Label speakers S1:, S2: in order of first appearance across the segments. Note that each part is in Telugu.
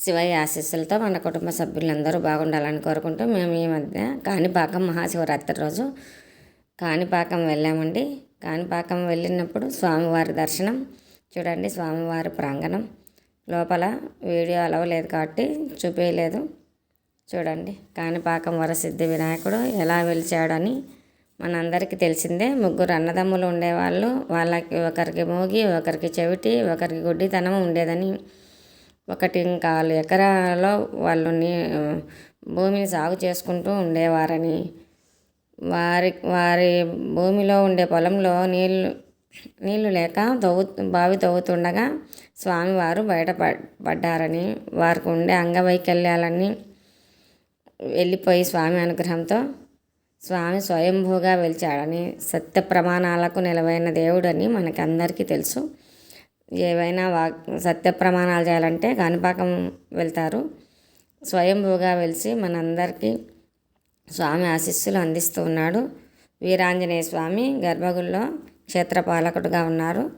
S1: శివయ్య ఆశీస్సులతో మన కుటుంబ సభ్యులందరూ బాగుండాలని కోరుకుంటూ మేము ఈ మధ్య కాణిపాకం మహాశివరాత్రి రోజు కాణిపాకం వెళ్ళామండి. కాణిపాకం వెళ్ళినప్పుడు స్వామివారి దర్శనం చూడండి స్వామివారి ప్రాంగణం. లోపల వీడియో అలవలేదు కాబట్టి చూపేయలేదు. చూడండి కాణిపాకం వరసిద్ధి వినాయకుడు ఎలా వెలిచాడని మనందరికీ తెలిసిందే. ముగ్గురు అన్నదమ్ములు ఉండేవాళ్ళు వాళ్ళకి ఒకరికి మోగి ఒకరికి చెవిటి ఒకరికి గుడ్డితనం ఉండేదని ఒకటి కాలు ఎకరాలో వాళ్ళు నీ భూమిని సాగు చేసుకుంటూ ఉండేవారని. వారి వారి భూమిలో ఉండే పొలంలో నీళ్ళు నీళ్ళు లేక తవ్వు బావి తవ్వుతుండగా స్వామివారు బయట పడ్డారని. వారికి ఉండే అంగవైకల్యాలన్నీ వెళ్ళిపోయి స్వామి అనుగ్రహంతో స్వామి స్వయంభూగా వెలిచాడని సత్య ప్రమాణాలకు నిలవైన దేవుడని మనకి అందరికీ తెలుసు. ఏవైనా వా సత్య ప్రమాణాలు చేయాలంటే కాణిపాకం వెళ్తారు. స్వయంభూగా వెలిసి మనందరికీ స్వామి ఆశీస్సులు అందిస్తూ ఉన్నాడు. వీరాంజనేయ స్వామి గర్భగుల్లో క్షేత్రపాలకుడుగా ఉన్నారు.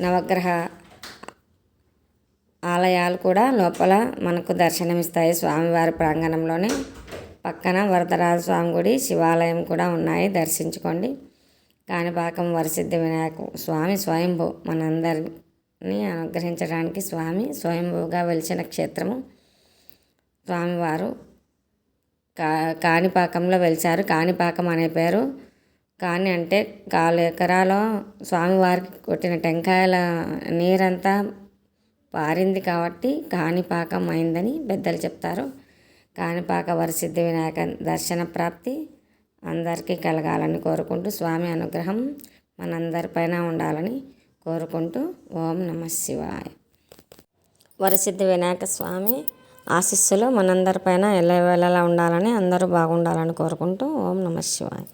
S1: నవగ్రహ ఆలయాలు కూడా లోపల మనకు దర్శనమిస్తాయి. స్వామివారి ప్రాంగణంలోనే పక్కన వరదరాజ స్వామి గుడి శివాలయం కూడా ఉన్నాయి. దర్శించుకోండి. కాణిపాకం వరసిద్ధి వినాయకు స్వామి స్వయంభూ మనందరినీ అనుగ్రహించడానికి స్వామి స్వయంభూగా వెలిచిన క్షేత్రము. స్వామివారు కా కాణిపాకంలో వెలిచారు కాణిపాకం అనే పేరు కాని అంటే కాలు ఎకరాలో స్వామివారికి కొట్టిన టెంకాయల నీరంతా పారింది కాబట్టి కాణిపాకం అయిందని పెద్దలు చెప్తారు. కాణిపాక వరసిద్ధి వినాయక దర్శన ప్రాప్తి అందరికీ కలగాలని కోరుకుంటూ స్వామి అనుగ్రహం మనందరిపైన ఉండాలని కోరుకుంటూ ఓం నమ శివాయ. వరసిద్ధి వినాయక స్వామి ఆశీస్సులు మనందరిపైన వెళ్ళలా ఉండాలని అందరూ బాగుండాలని కోరుకుంటూ ఓం నమ శివాయ.